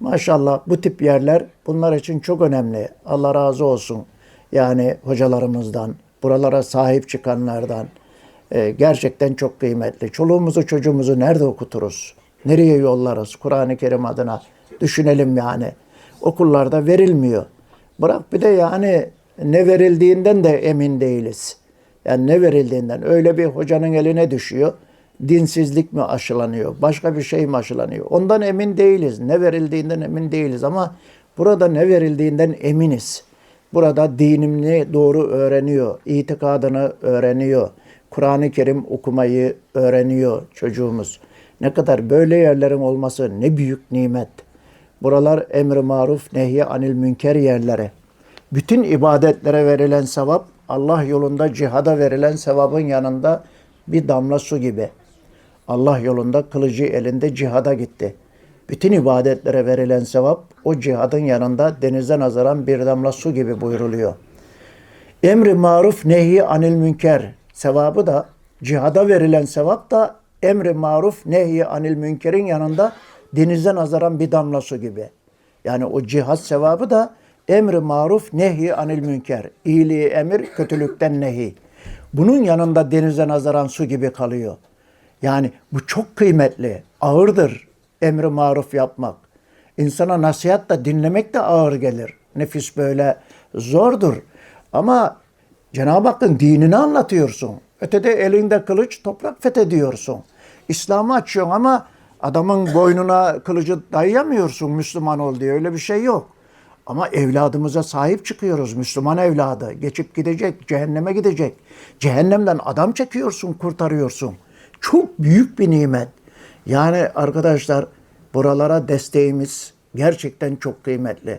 Maşallah bu tip yerler bunlar için çok önemli. Allah razı olsun. Yani hocalarımızdan, buralara sahip çıkanlardan. Ee, gerçekten çok kıymetli. Çoluğumuzu çocuğumuzu nerede okuturuz? Nereye yollarız? Kur'an-ı Kerim adına düşünelim yani. Okullarda verilmiyor. Bırak bir de yani ne verildiğinden de emin değiliz. Yani ne verildiğinden öyle bir hocanın eline düşüyor. Dinsizlik mi aşılanıyor? Başka bir şey mi aşılanıyor? Ondan emin değiliz. Ne verildiğinden emin değiliz ama burada ne verildiğinden eminiz. Burada dinini doğru öğreniyor, itikadını öğreniyor. Kur'an-ı Kerim okumayı öğreniyor çocuğumuz. Ne kadar böyle yerlerin olması ne büyük nimet. Buralar emri maruf, nehy anil münker yerleri. Bütün ibadetlere verilen sevap Allah yolunda cihada verilen sevabın yanında bir damla su gibi. Allah yolunda kılıcı elinde cihada gitti. Bütün ibadetlere verilen sevap o cihadın yanında denize nazaran bir damla su gibi buyruluyor. Emri maruf nehi anil münker sevabı da cihada verilen sevap da emri maruf nehi anil münkerin yanında denize nazaran bir damla su gibi. Yani o cihad sevabı da emri maruf nehi anil münker. İyiliği emir, kötülükten nehi. Bunun yanında denize nazaran su gibi kalıyor. Yani bu çok kıymetli, ağırdır emri maruf yapmak. İnsana nasihat da dinlemek de ağır gelir. Nefis böyle zordur. Ama Cenab-ı Hakk'ın dinini anlatıyorsun. Ötede elinde kılıç toprak fethediyorsun. İslam'ı açıyorsun ama adamın boynuna kılıcı dayayamıyorsun Müslüman ol diye. Öyle bir şey yok. Ama evladımıza sahip çıkıyoruz. Müslüman evladı. Geçip gidecek, cehenneme gidecek. Cehennemden adam çekiyorsun, kurtarıyorsun. Çok büyük bir nimet. Yani arkadaşlar buralara desteğimiz gerçekten çok kıymetli.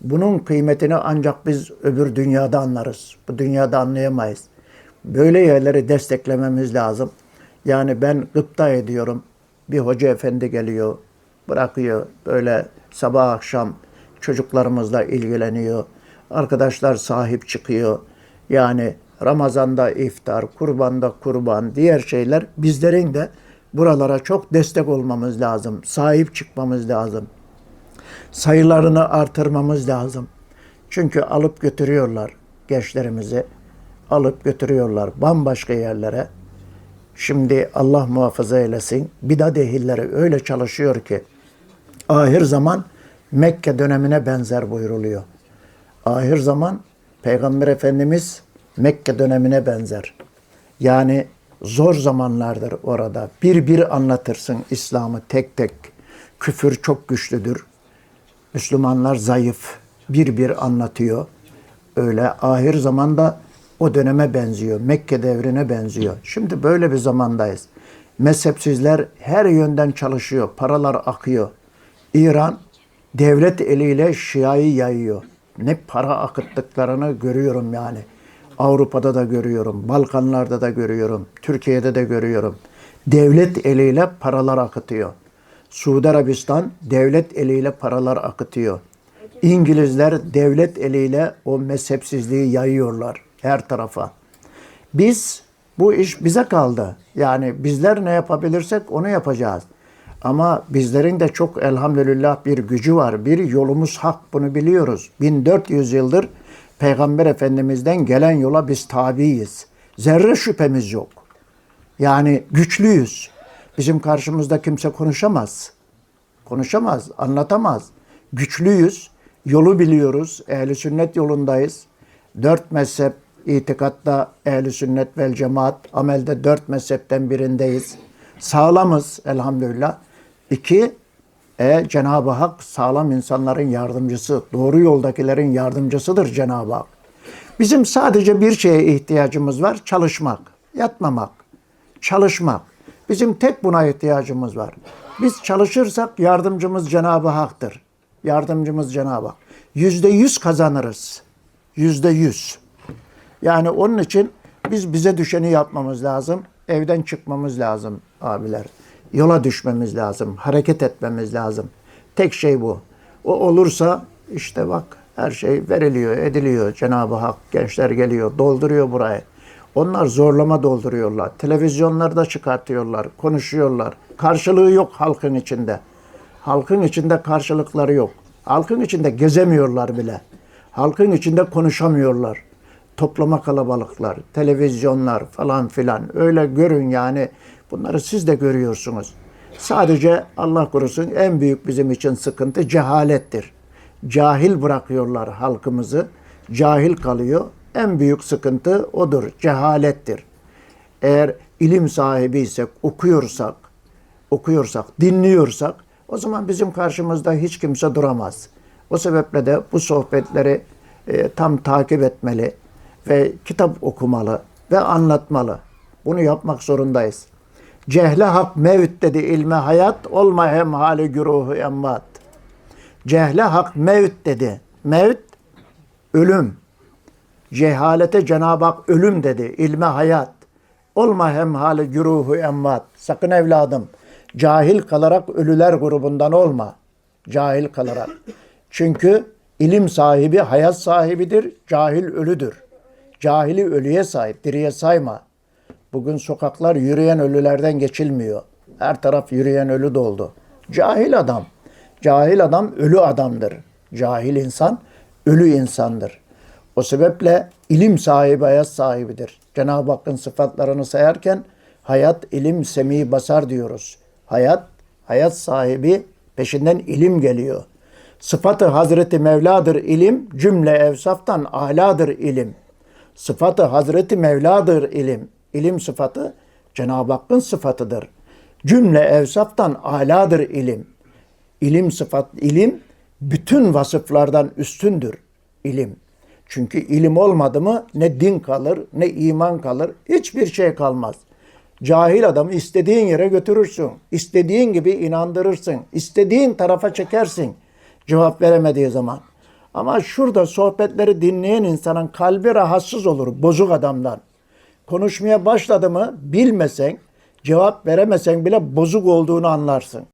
Bunun kıymetini ancak biz öbür dünyada anlarız. Bu dünyada anlayamayız. Böyle yerleri desteklememiz lazım. Yani ben gıpta ediyorum. Bir hoca efendi geliyor, bırakıyor böyle sabah akşam çocuklarımızla ilgileniyor. Arkadaşlar sahip çıkıyor. Yani Ramazan'da iftar, kurbanda kurban, diğer şeyler bizlerin de buralara çok destek olmamız lazım. Sahip çıkmamız lazım. Sayılarını artırmamız lazım. Çünkü alıp götürüyorlar gençlerimizi. Alıp götürüyorlar bambaşka yerlere. Şimdi Allah muhafaza eylesin. Bidat ehilleri öyle çalışıyor ki ahir zaman Mekke dönemine benzer buyruluyor. Ahir zaman Peygamber Efendimiz Mekke dönemine benzer. Yani zor zamanlardır orada. Bir bir anlatırsın İslam'ı tek tek. Küfür çok güçlüdür. Müslümanlar zayıf. Bir bir anlatıyor. Öyle ahir zamanda o döneme benziyor. Mekke devrine benziyor. Şimdi böyle bir zamandayız. Mezhepsizler her yönden çalışıyor. Paralar akıyor. İran devlet eliyle Şia'yı yayıyor. Ne para akıttıklarını görüyorum yani. Avrupa'da da görüyorum, Balkanlarda da görüyorum, Türkiye'de de görüyorum. Devlet eliyle paralar akıtıyor. Suudi Arabistan devlet eliyle paralar akıtıyor. İngilizler devlet eliyle o mezhepsizliği yayıyorlar her tarafa. Biz bu iş bize kaldı. Yani bizler ne yapabilirsek onu yapacağız. Ama bizlerin de çok elhamdülillah bir gücü var. Bir yolumuz hak bunu biliyoruz. 1400 yıldır Peygamber Efendimiz'den gelen yola biz tabiiyiz. Zerre şüphemiz yok. Yani güçlüyüz. Bizim karşımızda kimse konuşamaz. Konuşamaz, anlatamaz. Güçlüyüz, yolu biliyoruz, ehli sünnet yolundayız. Dört mezhep, itikatta ehli sünnet vel cemaat, amelde dört mezhepten birindeyiz. Sağlamız elhamdülillah. İki, e, Cenab-ı Hak sağlam insanların yardımcısı, doğru yoldakilerin yardımcısıdır Cenab-ı Hak. Bizim sadece bir şeye ihtiyacımız var, çalışmak, yatmamak, çalışmak. Bizim tek buna ihtiyacımız var. Biz çalışırsak yardımcımız Cenab-ı Hak'tır. Yardımcımız Cenab-ı Hak. Yüzde yüz kazanırız. Yüzde yüz. Yani onun için biz bize düşeni yapmamız lazım. Evden çıkmamız lazım abiler. Yola düşmemiz lazım. Hareket etmemiz lazım. Tek şey bu. O olursa işte bak her şey veriliyor, ediliyor. Cenab-ı Hak gençler geliyor, dolduruyor burayı. Onlar zorlama dolduruyorlar. Televizyonlarda çıkartıyorlar, konuşuyorlar. Karşılığı yok halkın içinde. Halkın içinde karşılıkları yok. Halkın içinde gezemiyorlar bile. Halkın içinde konuşamıyorlar. Toplama kalabalıklar, televizyonlar falan filan. Öyle görün yani. Bunları siz de görüyorsunuz. Sadece Allah korusun en büyük bizim için sıkıntı cehalettir. Cahil bırakıyorlar halkımızı. Cahil kalıyor. En büyük sıkıntı odur. Cehalettir. Eğer ilim sahibiysek, okuyorsak, okuyorsak, dinliyorsak o zaman bizim karşımızda hiç kimse duramaz. O sebeple de bu sohbetleri e, tam takip etmeli ve kitap okumalı ve anlatmalı. Bunu yapmak zorundayız. Cehle hak mevt dedi ilme hayat, olma hem hali güruhu emmat. Cehle hak mevt dedi. Mevt, ölüm. Cehalete Cenab-ı Hak ölüm dedi. İlme hayat. Olma hem hali güruhu emmat. Sakın evladım. Cahil kalarak ölüler grubundan olma. Cahil kalarak. Çünkü ilim sahibi hayat sahibidir. Cahil ölüdür. Cahili ölüye sahip, diriye sayma. Bugün sokaklar yürüyen ölülerden geçilmiyor. Her taraf yürüyen ölü doldu. Cahil adam. Cahil adam ölü adamdır. Cahil insan ölü insandır. O sebeple ilim sahibi hayat sahibidir. Cenab-ı Hakk'ın sıfatlarını sayarken hayat, ilim, semi, basar diyoruz. Hayat, hayat sahibi peşinden ilim geliyor. Sıfatı Hazreti Mevla'dır ilim, cümle evsaftan aladır ilim. Sıfatı Hazreti Mevla'dır ilim. İlim sıfatı Cenab-ı Hakk'ın sıfatıdır. Cümle evsaftan aladır ilim. İlim sıfat, ilim bütün vasıflardan üstündür ilim. Çünkü ilim olmadı mı ne din kalır, ne iman kalır, hiçbir şey kalmaz. Cahil adamı istediğin yere götürürsün. istediğin gibi inandırırsın. istediğin tarafa çekersin. Cevap veremediği zaman. Ama şurada sohbetleri dinleyen insanın kalbi rahatsız olur bozuk adamdan. Konuşmaya başladı mı bilmesen, cevap veremesen bile bozuk olduğunu anlarsın.